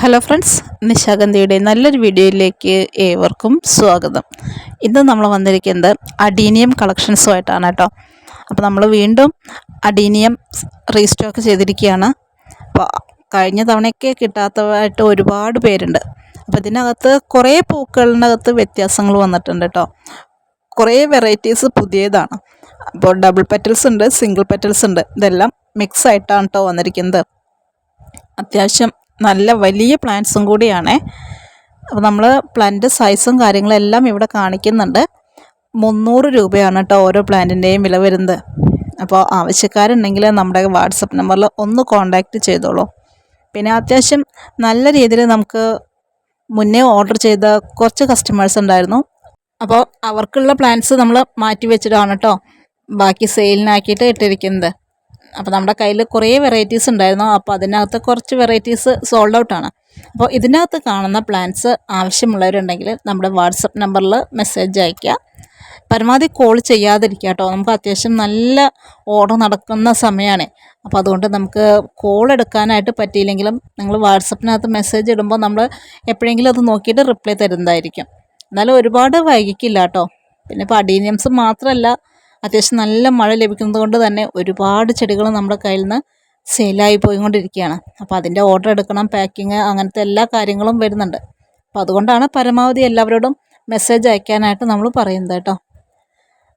Hello friends നിശാഗന്ധിയുടെ നല്ലൊരു വീഡിയോയിലേക്ക് ഏവർക്കും സ്വാഗതം. ഇന്ന് നമ്മൾ വന്നിരിക്കുന്നത് അഡീനിയം കളക്ഷൻസുമായിട്ടാണ് കേട്ടോ. അപ്പോൾ നമ്മൾ വീണ്ടും അഡീനിയം റീസ്റ്റോക്ക് ചെയ്തിരിക്കുകയാണ്. അപ്പോൾ കഴിഞ്ഞ തവണയൊക്കെ കിട്ടാത്തതായിട്ട് ഒരുപാട് പേരുണ്ട്. അപ്പോൾ ഇതിനകത്ത് കുറേ പൂക്കളിനകത്ത് വ്യത്യാസങ്ങൾ വന്നിട്ടുണ്ട് കേട്ടോ. കുറേ വെറൈറ്റീസ് പുതിയതാണ്. അപ്പോൾ ഡബിൾ പെറ്റൽസ് ഉണ്ട് സിംഗിൾ പെറ്റൽസ് ഉണ്ട്. ഇതെല്ലാം മിക്സ് ആയിട്ടാണ് കേട്ടോ വന്നിരിക്കുന്നത്. അത്യാവശ്യം നല്ല വലിയ പ്ലാന്റ്സും കൂടിയാണ്. അപ്പോൾ നമ്മൾ പ്ലാന്റ് സൈസും കാര്യങ്ങളും എല്ലാം ഇവിടെ കാണിക്കുന്നുണ്ട്. മുന്നൂറ് രൂപയാണ് കേട്ടോ ഓരോ പ്ലാന്റിന്റെയും വില വരുന്നത്. അപ്പോൾ ആവശ്യക്കാരുണ്ടെങ്കിൽ നമ്മുടെ വാട്സപ്പ് നമ്പറിൽ ഒന്ന് കോണ്ടാക്റ്റ് ചെയ്തോളൂ. പിന്നെ അത്യാവശ്യം നല്ല രീതിയിൽ നമുക്ക് മുന്നേ ഓർഡർ ചെയ്ത കുറച്ച് കസ്റ്റമേഴ്സ് ഉണ്ടായിരുന്നു. അപ്പോൾ അവർക്കുള്ള പ്ലാൻസ് നമ്മൾ മാറ്റി വെച്ചിട്ടാണ് കേട്ടോ ബാക്കി സെയിലിനാക്കിയിട്ട് ഇട്ടിരിക്കുന്നത്. അപ്പോൾ നമ്മുടെ കയ്യിൽ കുറേ വെറൈറ്റീസ് ഉണ്ടായിരുന്നു. അപ്പോൾ അതിനകത്ത് കുറച്ച് വെറൈറ്റീസ് സോൾഡ് ഔട്ടാണ് അപ്പോൾ ഇതിനകത്ത് കാണുന്ന പ്ലാൻസ് ആവശ്യമുള്ളവരുണ്ടെങ്കിൽ നമ്മുടെ വാട്സപ്പ് നമ്പറിൽ മെസ്സേജ് അയയ്ക്കുക. പരമാവധി കോൾ ചെയ്യാതിരിക്കുക കേട്ടോ. നമുക്ക് അത്യാവശ്യം നല്ല ഓർഡർ നടക്കുന്ന സമയമാണ്. അപ്പോൾ അതുകൊണ്ട് നമുക്ക് കോൾ എടുക്കാനായിട്ട് പറ്റിയില്ലെങ്കിലും നിങ്ങൾ വാട്സപ്പിനകത്ത് മെസ്സേജ് ഇടുമ്പോൾ നമ്മൾ എപ്പോഴെങ്കിലും അത് നോക്കിയിട്ട് റിപ്ലൈ തരുന്നതായിരിക്കും. എന്നാലും ഒരുപാട് വൈകിക്കില്ല കേട്ടോ. പിന്നെ ഇപ്പോൾ അഡീനിയംസ് മാത്രമല്ല അത്യാവശ്യം നല്ല മഴ ലഭിക്കുന്നത് കൊണ്ട് തന്നെ ഒരുപാട് ചെടികൾ നമ്മുടെ കയ്യിൽ നിന്ന് സെയിലായി പോയിക്കൊണ്ടിരിക്കുകയാണ്. അപ്പോൾ അതിന്റെ ഓർഡർ എടുക്കണം പാക്കിങ് അങ്ങനത്തെ എല്ലാ കാര്യങ്ങളും വരുന്നുണ്ട്. അപ്പോൾ അതുകൊണ്ടാണ് പരമാവധി എല്ലാവരോടും മെസ്സേജ് അയക്കാനായിട്ട് നമ്മൾ പറയുന്നത് കേട്ടോ.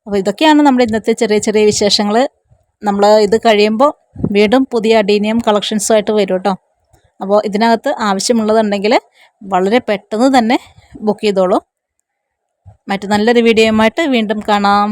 അപ്പോൾ ഇതൊക്കെയാണ് നമ്മുടെ ഇന്നത്തെ ചെറിയ ചെറിയ വിശേഷങ്ങൾ. നമ്മൾ ഇത് കഴിയുമ്പോൾ വീണ്ടും പുതിയ അഡീനിയം കളക്ഷൻസുമായിട്ട് വരും കേട്ടോ. അപ്പോൾ ഇതിനകത്ത് ആവശ്യമുള്ളതുണ്ടെങ്കിൽ വളരെ പെട്ടെന്ന് തന്നെ ബുക്ക് ചെയ്തോളൂ. മറ്റു നല്ലൊരു വീഡിയോയുമായിട്ട് വീണ്ടും കാണാം.